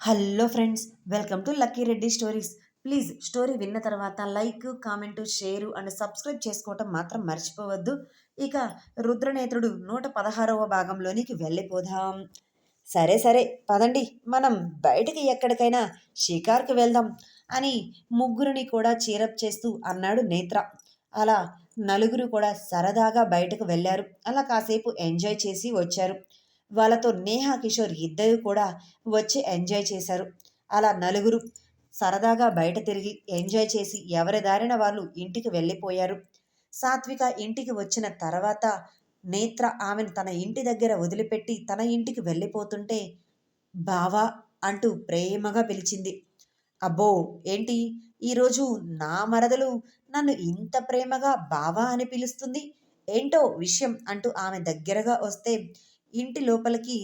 Hello friends welcome to Lucky Reddy stories. Please story విన్న తర్వాత like comment share and subscribe చేసుకోవటం మాత్రం మర్చిపోవద్దు. ఇక రుద్రనేత్రుడు నూట పదహారవ భాగంలోనికి వెళ్ళిపోదాం. సరే సరే పదండి. మనం బయటికి ఎక్కడికైనా షికార్కి వెళ్దాం అని ముగ్గురిని కూడా చీరప్ చేస్తూ అన్నాడు నేత్ర. అలా నలుగురు కూడా సరదాగా బయటకు వెళ్ళారు. అలా కాసేపు ఎంజాయ్ చేసి వచ్చారు. వాళ్ళతో నేహా కిషోర్ ఇద్దరు కూడా వచ్చి ఎంజాయ్ చేశారు. అలా నలుగురు సరదాగా బయట తిరిగి ఎంజాయ్ చేసి ఎవరి దారిన వాళ్ళు ఇంటికి వెళ్ళిపోయారు. సాత్విక ఇంటికి వచ్చిన తర్వాత నేత్ర ఆమెను తన ఇంటి దగ్గర వదిలిపెట్టి తన ఇంటికి వెళ్ళిపోతుంటే బావా అంటూ ప్రేమగా పిలిచింది. అబ్బో ఏంటి? ఈరోజు నా మరదలు నన్ను ఇంత ప్రేమగా బావా అని పిలుస్తుంది? ఏంటో విషయం అంటూ ఆమె దగ్గరగా వస్తే ఇంటి లోపలికి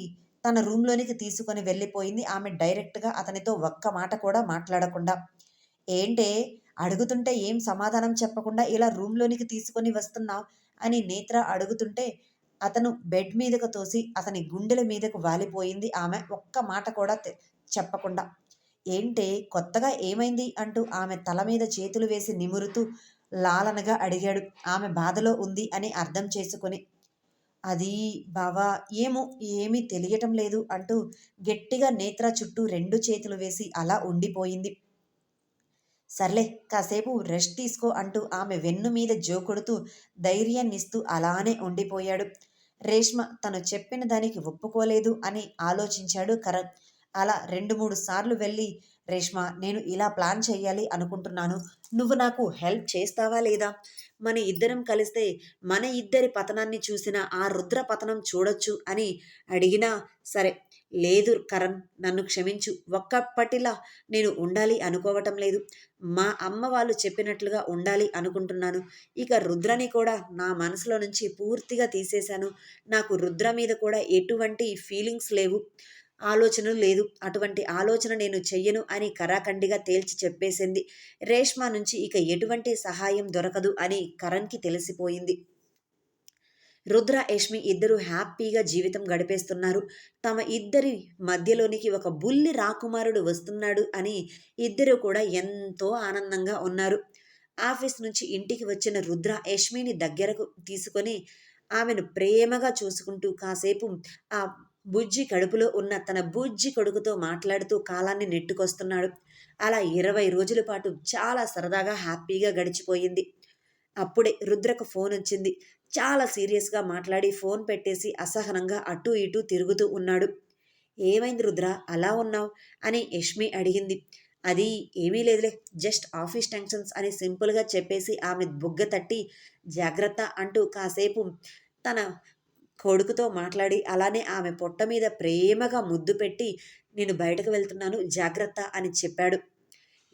తన రూమ్లోనికి తీసుకొని వెళ్ళిపోయింది. ఆమె డైరెక్ట్గా అతనితో ఒక్క మాట కూడా మాట్లాడకుండా. ఏంటే అడుగుతుంటే ఏం సమాధానం చెప్పకుండా ఇలా రూమ్లోనికి తీసుకొని వస్తున్నావు అని నేత్ర అడుగుతుంటే అతను బెడ్ మీదకు తోసి అతని గుండెల మీదకు వాలిపోయింది ఆమె ఒక్క మాట కూడా చెప్పకుండా. ఏంటే కొత్తగా ఏమైంది అంటూ ఆమె తల మీద చేతులు వేసి నిమురుతూ లాలనగా అడిగాడు. ఆమె బాధలో ఉంది అని అర్థం చేసుకొని అది బావా ఏమో ఏమీ తెలియటం లేదు అంటూ గట్టిగా నేత్ర చుట్టూ రెండు చేతులు వేసి అలా ఉండిపోయింది. సర్లే కాసేపు రెస్ట్ తీసుకో అంటూ ఆమె వెన్ను మీద జోకొడుతూ ధైర్యాన్నిస్తూ అలానే ఉండిపోయాడు. రేష్మ తను చెప్పిన దానికి ఒప్పుకోలేదు అని ఆలోచించాడు కరణ్. అలా రెండు మూడు సార్లు వెళ్ళి రేష్మ నేను ఇలా ప్లాన్ చేయాలి అనుకుంటున్నాను. నువ్వు నాకు హెల్ప్ చేస్తావా లేదా? మన ఇద్దరం కలిస్తే మన ఇద్దరి పతనాన్ని చూసిన ఆ రుద్ర పతనం చూడొచ్చు అని అడిగినా సరే లేదు కరణ్ నన్ను క్షమించు. ఒక్కప్పటిలా నేను ఉండాలి అనుకోవటం లేదు. మా అమ్మ వాళ్ళు చెప్పినట్లుగా ఉండాలి అనుకుంటున్నాను. ఇక రుద్రని కూడా నా మనసులో నుంచి పూర్తిగా తీసేశాను. నాకు రుద్ర మీద కూడా ఎటువంటి ఫీలింగ్స్ లేవు. ఆలోచన లేదు. అటువంటి ఆలోచన నేను చెయ్యను అని కరాఖండిగా తేల్చి చెప్పేసింది. రేష్మా నుంచి ఇక ఎటువంటి సహాయం దొరకదు అని కరణ్కి తెలిసిపోయింది. రుద్ర యష్మి ఇద్దరు హ్యాపీగా జీవితం గడిపేస్తున్నారు. తమ ఇద్దరి మధ్యలోనికి ఒక బుల్లి రాకుమారుడు వస్తున్నాడు అని ఇద్దరు కూడా ఎంతో ఆనందంగా ఉన్నారు. ఆఫీస్ నుంచి ఇంటికి వచ్చిన రుద్ర యష్మిని దగ్గరకు తీసుకొని ఆమెను ప్రేమగా చూసుకుంటూ కాసేపు ఆ బుజ్జి కడుపులో ఉన్న తన బుజ్జి కొడుకుతో మాట్లాడుతూ కాలాన్ని నెట్టుకొస్తున్నాడు. అలా ఇరవై రోజుల పాటు చాలా సరదాగా హ్యాపీగా గడిచిపోయింది. అప్పుడే రుద్రకు ఫోన్ వచ్చింది. చాలా సీరియస్గా మాట్లాడి ఫోన్ పెట్టేసి అసహనంగా అటు ఇటు తిరుగుతూ ఉన్నాడు. ఏమైంది రుద్ర? అలా ఉన్నావు? అని యష్మి అడిగింది. అది ఏమీ లేదులే జస్ట్ ఆఫీస్ టెన్షన్స్ అని సింపుల్గా చెప్పేసి ఆమె బుగ్గ తట్టి జాగ్రత్త అంటూ కాసేపు తన కొడుకుతో మాట్లాడి అలానే ఆమె పొట్ట మీద ప్రేమగా ముద్దు పెట్టి నేను బయటకు వెళ్తున్నాను జాగ్రత్త అని చెప్పాడు.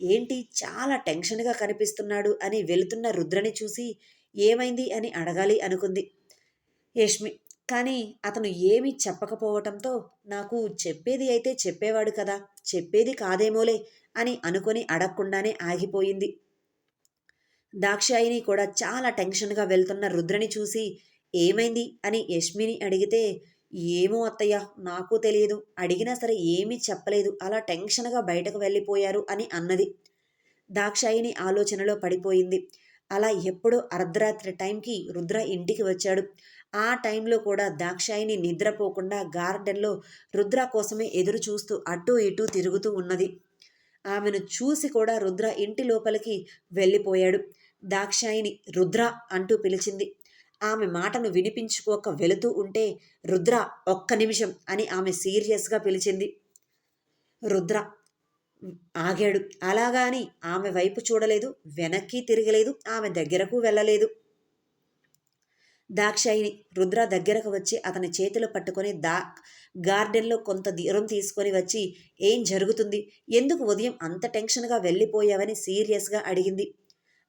ఏంటి చాలా టెన్షన్గా కనిపిస్తున్నాడు అని వెళుతున్న రుద్రని చూసి ఏమైంది అని అడగాలి అనుకుంది. యష్మి కానీ అతను ఏమీ చెప్పకపోవటంతో నాకు చెప్పేది అయితే చెప్పేవాడు కదా చెప్పేది కాదేమోలే అని అనుకొని అడగకుండానే ఆగిపోయింది. దాక్షాయిని కూడా చాలా టెన్షన్గా వెళ్తున్న రుద్రని చూసి ఏమైంది అని యష్మిని అడిగితే ఏమో అత్తయ్య నాకు తెలియదు. అడిగినా సరే ఏమీ చెప్పలేదు. అలా టెన్షన్గా బయటకు వెళ్ళిపోయారు అని అన్నది. దాక్షాయిని ఆలోచనలో పడిపోయింది. అలా ఎప్పుడో అర్ధరాత్రి టైంకి రుద్ర ఇంటికి వచ్చాడు. ఆ టైంలో కూడా దాక్షాయిని నిద్రపోకుండా గార్డెన్లో రుద్ర కోసమే ఎదురు చూస్తూ అటూ ఇటూ తిరుగుతూ ఉన్నది. ఆమెను చూసి కూడా రుద్ర ఇంటి లోపలికి వెళ్ళిపోయాడు. దాక్షాయిని రుద్ర అంటూ పిలిచింది. ఆమె మాటను వినిపించుకోక వెళుతూ ఉంటే రుద్ర ఒక్క నిమిషం అని ఆమె సీరియస్గా పిలిచింది. రుద్ర ఆగాడు. అలాగాని ఆమె వైపు చూడలేదు. వెనక్కి తిరగలేదు. ఆమె దగ్గరకు వెళ్ళలేదు. దాక్షాయిని రుద్ర దగ్గరకు వచ్చి అతని చేతులు పట్టుకొని దా గార్డెన్లో కొంత దూరం తీసుకొని వచ్చి ఏం జరుగుతుంది? ఎందుకు ఉదయం అంత టెన్షన్గా వెళ్ళిపోయావని సీరియస్గా అడిగింది.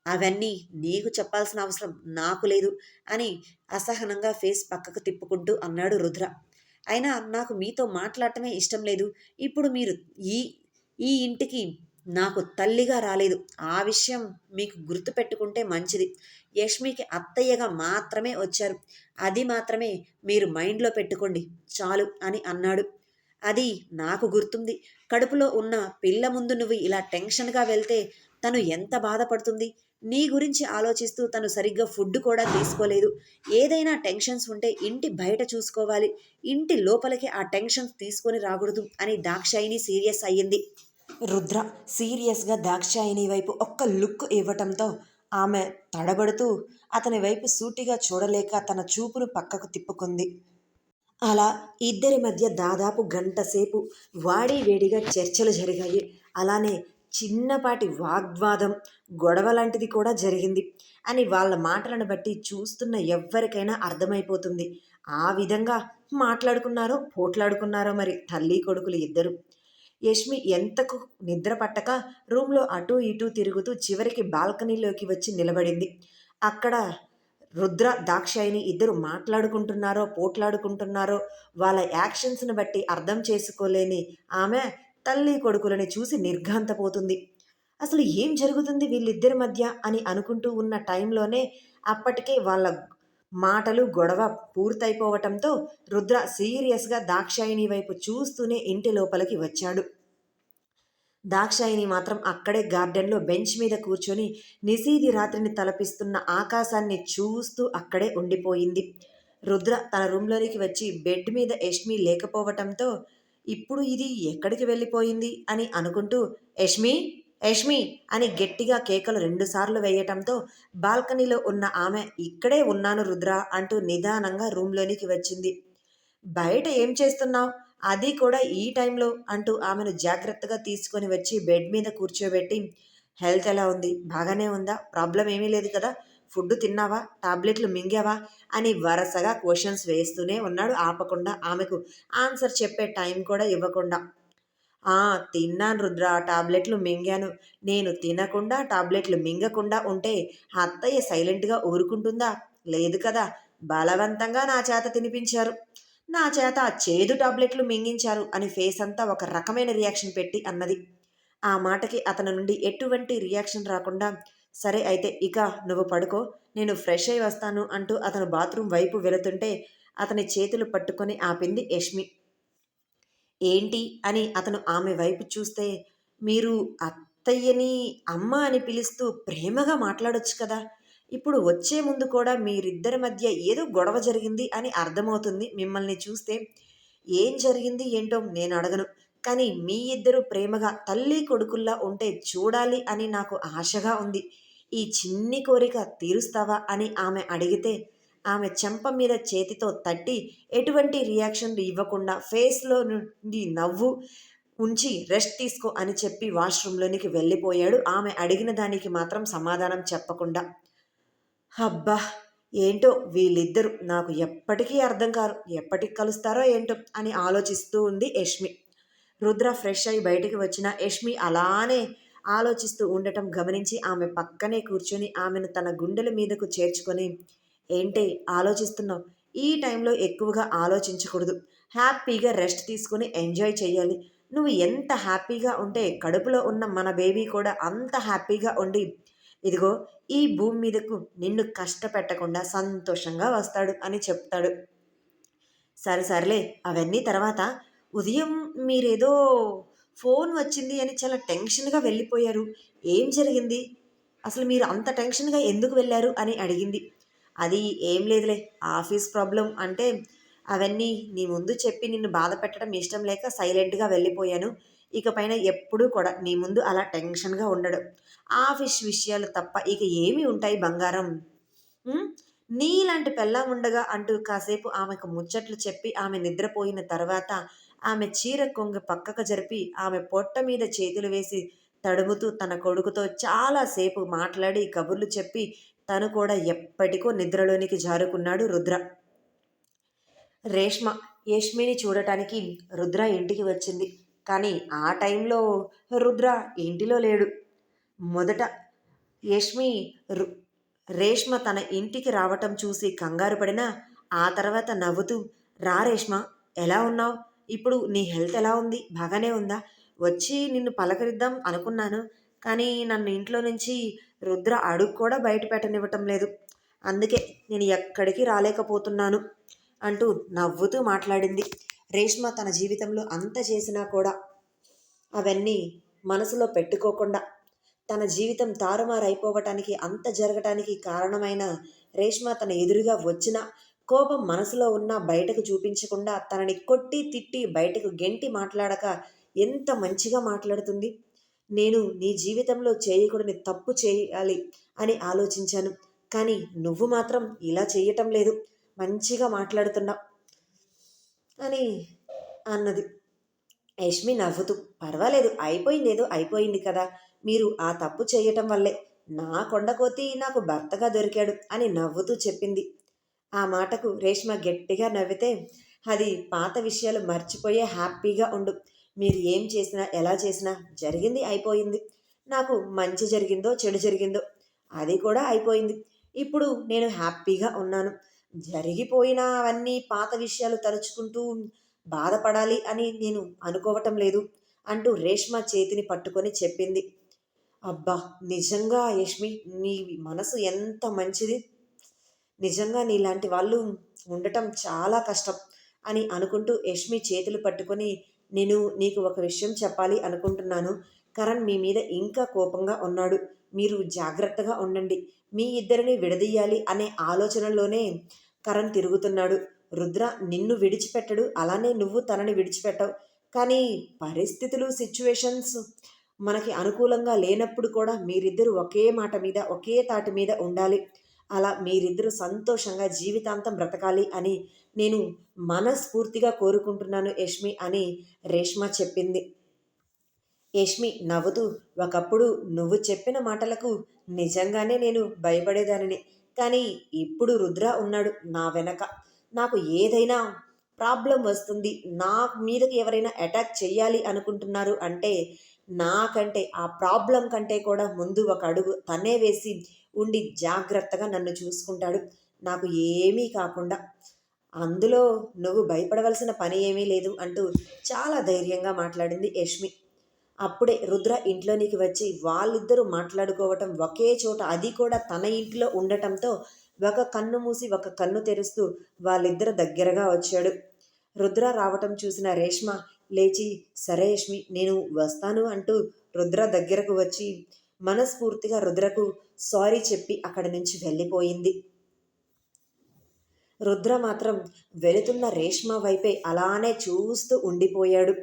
అవన్నీ నీకు చెప్పాల్సిన అవసరం నాకు లేదు అని అసహనంగా ఫేస్ పక్కకు తిప్పుకుంటూ అన్నాడు రుద్ర. అయినా నాకు మీతో మాట్లాడటమే ఇష్టం లేదు. ఇప్పుడు మీరు ఈ ఈ ఇంటికి నాకు తల్లిగా రాలేదు. ఆ విషయం మీకు గుర్తుపెట్టుకుంటే మంచిది. యష్మికి అత్తయ్యగా మాత్రమే వచ్చారు. అది మాత్రమే మీరు మైండ్లో పెట్టుకోండి. చాలు అని అన్నాడు. అది నాకు గుర్తుంది. కడుపులో ఉన్న పిల్ల ముందు నువ్వు ఇలా టెన్షన్గా వెళ్తే తను ఎంత బాధపడుతుంది? నీ గురించి ఆలోచిస్తూ తను సరిగ్గా ఫుడ్ కూడా తీసుకోలేదు. ఏదైనా టెన్షన్స్ ఉంటే ఇంటి బయట చూసుకోవాలి. ఇంటి లోపలికి ఆ టెన్షన్స్ తీసుకొని రాకూడదు అని దాక్షాయిని సీరియస్ అయ్యింది. రుద్ర సీరియస్గా దాక్షాయిని వైపు ఒక్క లుక్ ఇవ్వటంతో ఆమె తడబడుతూ అతని వైపు సూటిగా చూడలేక తన చూపును పక్కకు తిప్పుకుంది. అలా ఇద్దరి మధ్య దాదాపు గంట సేపు వాడి వేడిగా చర్చలు జరిగాయి. అలానే చిన్నపాటి వాగ్వాదం గొడవ లాంటిది కూడా జరిగింది. అని వాళ్ళ మాటలను బట్టి చూస్తున్న ఎవ్వరికైనా అర్థమైపోతుంది. ఆ విధంగా మాట్లాడుకున్నారో పోట్లాడుకున్నారో మరి తల్లి కొడుకులు ఇద్దరు. యష్మి ఎంతకు నిద్ర పట్టక రూమ్లో అటూ ఇటూ తిరుగుతూ చివరికి బాల్కనీలోకి వచ్చి నిలబడింది. అక్కడ రుద్ర దాక్షాయిని ఇద్దరు మాట్లాడుకుంటున్నారో పోట్లాడుకుంటున్నారో వాళ్ళ యాక్షన్స్ని బట్టి అర్థం చేసుకోలేని ఆమె తల్లి కొడుకులని చూసి నిర్ఘాంతపోతుంది. అసలు ఏం జరుగుతుంది వీళ్ళిద్దరి మధ్య అని అనుకుంటూ ఉన్న టైంలోనే అప్పటికే వాళ్ళ మాటలు గొడవ పూర్తయిపోవటంతో రుద్ర సీరియస్గా దాక్షాయిని వైపు చూస్తూనే ఇంటి లోపలికి వచ్చాడు. దాక్షాయిని మాత్రం అక్కడే గార్డెన్లో బెంచ్ మీద కూర్చొని నిశీది రాత్రిని తలపిస్తున్న ఆకాశాన్ని చూస్తూ అక్కడే ఉండిపోయింది. రుద్ర తన రూమ్లోనికి వచ్చి బెడ్ మీద యష్మి లేకపోవటంతో ఇప్పుడు ఇది ఎక్కడికి వెళ్ళిపోయింది అని అనుకుంటూ యష్మి యష్మి అని గట్టిగా కేకలు రెండుసార్లు వేయటంతో బాల్కనీలో ఉన్న ఆమె ఇక్కడే ఉన్నాను రుద్ర అంటూ నిదానంగా రూమ్లోనికి వచ్చింది. బయట ఏం చేస్తున్నావు? అది కూడా ఈ టైంలో అంటూ ఆమెను జాగ్రత్తగా తీసుకొని వచ్చి బెడ్ మీద కూర్చోబెట్టి హెల్త్ ఎలా ఉంది? బాగానే ఉందా? ప్రాబ్లం ఏమీ లేదు కదా? ఫుడ్ తిన్నావా? టాబ్లెట్లు మింగావా? అని వరసగా క్వశ్చన్స్ వేస్తూనే ఉన్నాడు. ఆపకుండా ఆమెకు ఆన్సర్ చెప్పే టైం కూడా ఇవ్వకుండా. ఆ తిన్నాను రుద్ర. టాబ్లెట్లు మింగాను. నేను తినకుండా టాబ్లెట్లు మింగకుండా ఉంటే అత్తయ్య సైలెంట్గా ఊరుకుంటుందా? లేదు కదా. బలవంతంగా నా చేత తినిపించారు. నా చేత ఆ చేదు టాబ్లెట్లు మింగించారు అని ఫేస్ అంతా ఒక రకమైన రియాక్షన్ పెట్టి అన్నది. ఆ మాటకి అతని నుండి ఎటువంటి రియాక్షన్ రాకుండా సరే అయితే ఇక నువ్వు పడుకో నేను ఫ్రెష్ అయి వస్తాను అంటూ అతను బాత్రూమ్ వైపు వెళుతుంటే అతని చేతులు పట్టుకొని ఆపింది యష్మి. ఏంటి అని అతను ఆమె వైపు చూస్తే మీరు అత్తయ్యని అమ్మ అని పిలుస్తూ ప్రేమగా మాట్లాడొచ్చు కదా. ఇప్పుడు వచ్చే ముందు కూడా మీరిద్దరి మధ్య ఏదో గొడవ జరిగింది అని అర్థమవుతుంది మిమ్మల్ని చూస్తే. ఏం జరిగింది ఏంటో నేను అడగను కానీ మీ ఇద్దరు ప్రేమగా తల్లి కొడుకుల్లా ఉంటే చూడాలి అని నాకు ఆశగా ఉంది. ఈ చిన్ని కోరిక తీరుస్తావా అని ఆమె అడిగితే ఆమె చెంప మీద చేతితో తట్టి ఎటువంటి రియాక్షన్లు ఇవ్వకుండా ఫేస్లో నుండి నవ్వు ఉంచి రెస్ట్ తీసుకో అని చెప్పి వాష్రూమ్లోనికి వెళ్ళిపోయాడు. ఆమె అడిగిన దానికి మాత్రం సమాధానం చెప్పకుండా అబ్బా ఏంటో వీళ్ళిద్దరూ నాకు ఎప్పటికీ అర్థం కారు ఎప్పటికి కలుస్తారో ఏంటో అని ఆలోచిస్తూ ఉంది యష్మి. రుద్ర ఫ్రెష్ అయి బయటికి వచ్చిన యష్మి అలానే ఆలోచిస్తూ ఉండటం గమనించి ఆమె పక్కనే కూర్చొని ఆమెను తన గుండెల మీదకు చేర్చుకొని ఏంటి ఆలోచిస్తున్నావు? ఈ టైంలో ఎక్కువగా ఆలోచించకూడదు. హ్యాపీగా రెస్ట్ తీసుకుని ఎంజాయ్ చేయాలి నువ్వు ఎంత హ్యాపీగా ఉంటే కడుపులో ఉన్న మన బేబీ కూడా అంత హ్యాపీగా ఉండి ఇదిగో ఈ భూమి మీదకు నిన్ను కష్టపెట్టకుండా సంతోషంగా వస్తాడు అని చెప్తాడు. సరే సర్లే అవన్నీ తర్వాత. ఉదయం మీరేదో ఫోన్ వచ్చింది అని చాలా టెన్షన్గా వెళ్ళిపోయారు. ఏం జరిగింది? అసలు మీరు అంత టెన్షన్గా ఎందుకు వెళ్ళారు? అని అడిగింది. అది ఏం లేదులే ఆఫీస్ ప్రాబ్లం అంటే అవన్నీ నీ ముందు చెప్పి నిన్ను బాధ పెట్టడం ఇష్టం లేక సైలెంట్గా వెళ్ళిపోయాను. ఇక పైన ఎప్పుడూ కూడా నీ ముందు అలా టెన్షన్గా ఉండడం. ఆఫీస్ విషయాలు తప్ప ఇక ఏమి ఉంటాయి బంగారం? నీలాంటి పెళ్ళం ఉండగా అంటూ కాసేపు ఆమెకు ముచ్చట్లు చెప్పి ఆమె నిద్రపోయిన తర్వాత ఆమె చీర కొంగు పక్కకు జరిపి ఆమె పొట్ట మీద చేతులు వేసి తడుముతూ తన కొడుకుతో చాలాసేపు మాట్లాడి కబుర్లు చెప్పి తను కూడా ఎప్పటికో నిద్రలోనికి జారుకున్నాడు రుద్ర. రేష్మ యష్మిని చూడటానికి రుద్ర ఇంటికి వచ్చింది. కానీ ఆ టైంలో రుద్ర ఇంటిలో లేడు. మొదట యష్మి రేష్మ తన ఇంటికి రావటం చూసి కంగారు పడినా ఆ తర్వాత నవ్వుతూ రా రేష్మ ఎలా ఉన్నావు? ఇప్పుడు నీ హెల్త్ ఎలా ఉంది? బాగానే ఉందా? వచ్చి నిన్ను పలకరిద్దాం అనుకున్నాను. కానీ నన్ను ఇంట్లో నుంచి రుద్ర అడుగు కూడా బయట పెట్టనివ్వటం లేదు. అందుకే నేను ఎక్కడికి రాలేకపోతున్నాను అంటూ నవ్వుతూ మాట్లాడింది. రేష్మ తన జీవితంలో అంత చేసినా కూడా అవన్నీ మనసులో పెట్టుకోకుండా తన జీవితం తారుమారైపోవటానికి అంత జరగటానికి కారణమైన రేష్మ తన ఎదురుగా వచ్చిన కోపం మనసులో ఉన్న బయటకు చూపించకుండా తనని కొట్టి తిట్టి బయటకు గెంటి మాట్లాడక ఎంత మంచిగా మాట్లాడుతుంది? నేను నీ జీవితంలో చేయకూడని తప్పు చేయాలి అని ఆలోచించాను. కానీ నువ్వు మాత్రం ఇలా చేయటం లేదు. మంచిగా మాట్లాడుతున్నావు అని అన్నది. యష్మి నవ్వుతూ పర్వాలేదు అయిపోయింది ఏదో అయిపోయింది కదా. మీరు ఆ తప్పు చేయటం వల్లే నా కొండకోతి నాకు భర్తగా దొరికాడు అని నవ్వుతూ చెప్పింది. ఆ మాటకు రేష్మ గట్టిగా నవ్వితే అది పాత విషయాలు మర్చిపోయే హ్యాపీగా ఉండు. మీరు ఏం చేసినా ఎలా చేసినా జరిగింది అయిపోయింది. నాకు మంచి జరిగిందో చెడు జరిగిందో అది కూడా అయిపోయింది. ఇప్పుడు నేను హ్యాపీగా ఉన్నాను. జరిగిపోయిన అవన్నీ పాత విషయాలు తలుచుకుంటూ బాధపడాలి అని నేను అనుకోవటం లేదు అంటూ రేష్మ చేతిని పట్టుకొని చెప్పింది. అబ్బా నిజంగా యష్మి నీ మనసు ఎంత మంచిది? నిజంగా నీలాంటి వాళ్ళు ఉండటం చాలా కష్టం అని అనుకుంటూ యష్మి చేతులు పట్టుకొని నేను నీకు ఒక విషయం చెప్పాలి అనుకుంటున్నాను. కరణ్ మీ మీద ఇంకా కోపంగా ఉన్నాడు. మీరు జాగ్రత్తగా ఉండండి. మీ ఇద్దరిని విడదీయాలి అనే ఆలోచనలోనే కరణ్ తిరుగుతున్నాడు. రుద్ర నిన్ను విడిచిపెట్టడు. అలానే నువ్వు తనని విడిచిపెట్టవు. కానీ పరిస్థితులు సిచ్యువేషన్స్ మనకి అనుకూలంగా లేనప్పుడు కూడా మీరిద్దరూ ఒకే మాట మీద ఒకే తాటి మీద ఉండాలి. అలా మీరిద్దరూ సంతోషంగా జీవితాంతం బ్రతకాలి అని నేను మనస్ఫూర్తిగా కోరుకుంటున్నాను యష్మి అని రేష్మ చెప్పింది. యష్మి నవ్వుతూ ఒకప్పుడు నువ్వు చెప్పిన మాటలకు నిజంగానే నేను భయపడేదానిని. కానీ ఇప్పుడు రుద్ర ఉన్నాడు నా వెనక. నాకు ఏదైనా ప్రాబ్లం వస్తుంది నా మీదకి ఎవరైనా అటాక్ చేయాలి అనుకుంటున్నారు అంటే నాకంటే ఆ ప్రాబ్లం కంటే కూడా ముందు ఒక అడుగు తనే వేసి ఉండి జాగ్రత్తగా నన్ను చూసుకుంటాడు. నాకు ఏమీ కాకుండా అందులో నువ్వు భయపడవలసిన పని ఏమీ లేదు అంటూ చాలా ధైర్యంగా మాట్లాడింది యష్మి. అప్పుడే రుద్ర ఇంట్లోనికి వచ్చి వాళ్ళిద్దరూ మాట్లాడుకోవటం ఒకే చోట అది కూడా తన ఇంట్లో ఉండటంతో ఒక కన్ను మూసి ఒక కన్ను తెరుస్తూ వాళ్ళిద్దరు దగ్గరగా వచ్చాడు. రుద్ర రావటం చూసిన రేష్మ లేచి సరే యష్మి నేను వస్తాను అంటూ రుద్ర దగ్గరకు వచ్చి మనస్ఫూర్తిగా రుద్రకు సారీ చెప్పి అక్కడి నుంచి వెళ్ళిపోయింది. రుద్ర మాత్రం వెళుతున్న రేష్మ వైపే అలానే చూస్తూ ఉండిపోయాడు.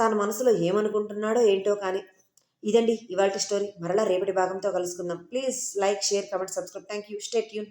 తన మనసులో ఏమనుకుంటున్నాడో ఏంటో కానీ ఇదండి ఇవాళ స్టోరీ. మరలా రేపటి భాగంతో కలుసుకుందాం. Please like share comment subscribe. Thank you stay Yoon